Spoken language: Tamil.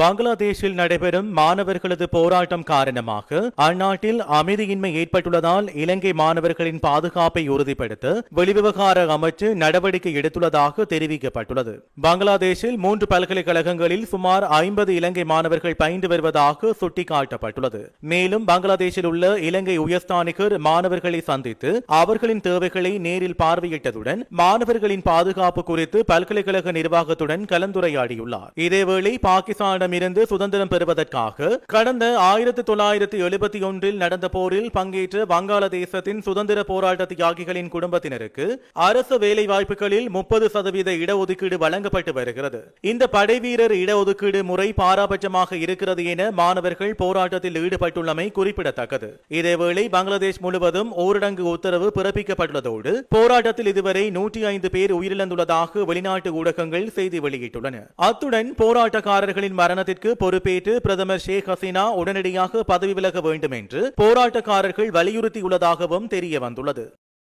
பங்களாதேஷில் நடைபெறும் மாணவர்களது போராட்டம் காரணமாக அந்நாட்டில் அமைதியின்மை ஏற்பட்டுள்ளதால் இலங்கை மாணவர்களின் பாதுகாப்பை உறுதிப்படுத்த வெளிவிவகார அமைச்சு நடவடிக்கை எடுத்துள்ளதாக தெரிவிக்கப்பட்டுள்ளது. பங்களாதேஷில் மூன்று பல்கலைக்கழகங்களில் சுமார் ஐம்பது இலங்கை மாணவர்கள் பயின்று வருவதாக சுட்டிக்காட்டப்பட்டுள்ளது. மேலும் பங்களாதேஷில் உள்ள இலங்கை உயர்ஸ்தானிகர் மாணவர்களை சந்தித்து அவர்களின் தேவைகளை நேரில் பார்வையிட்டதுடன் மாணவர்களின் பாதுகாப்பு குறித்து பல்கலைக்கழக நிர்வாகத்துடன் கலந்துரையாடியுள்ளார். இதேவேளை இருந்து சுதந்திரம் பெறுவதற்காக கடந்த ஆயிரத்தி தொள்ளாயிரத்தி எழுபத்தி ஒன்றில் நடந்த போரில் பங்கேற்ற வங்காளதேசத்தின் சுதந்திர போராட்ட தியாகிகளின் குடும்பத்தினருக்கு அரசு வேலை வாய்ப்புகளில் முப்பது சதவீத இடஒதுக்கீடு வழங்கப்பட்டு வருகிறது. இந்த படைவீரர் இடஒதுக்கீடு முறை பாராபட்சமாக இருக்கிறது என மாணவர்கள் போராட்டத்தில் ஈடுபட்டுள்ளமை குறிப்பிடத்தக்கது. இதேவேளை பங்களாதேஷ் முழுவதும் ஊரடங்கு உத்தரவு பிறப்பிக்கப்பட்டுள்ளதோடு போராட்டத்தில் இதுவரை நூற்றி ஐந்து பேர் உயிரிழந்துள்ளதாக வெளிநாட்டு ஊடகங்கள் செய்தி வெளியிட்டுள்ளன. அத்துடன் போராட்டக்காரர்களின் மரணம் மரணத்திற்கு பொறுப்பேற்று பிரதமர் ஷேக் ஹசீனா உடனடியாக பதவி விலக வேண்டும் என்று போராட்டக்காரர்கள் வலியுறுத்தியுள்ளதாகவும் தெரிய வந்துள்ளது.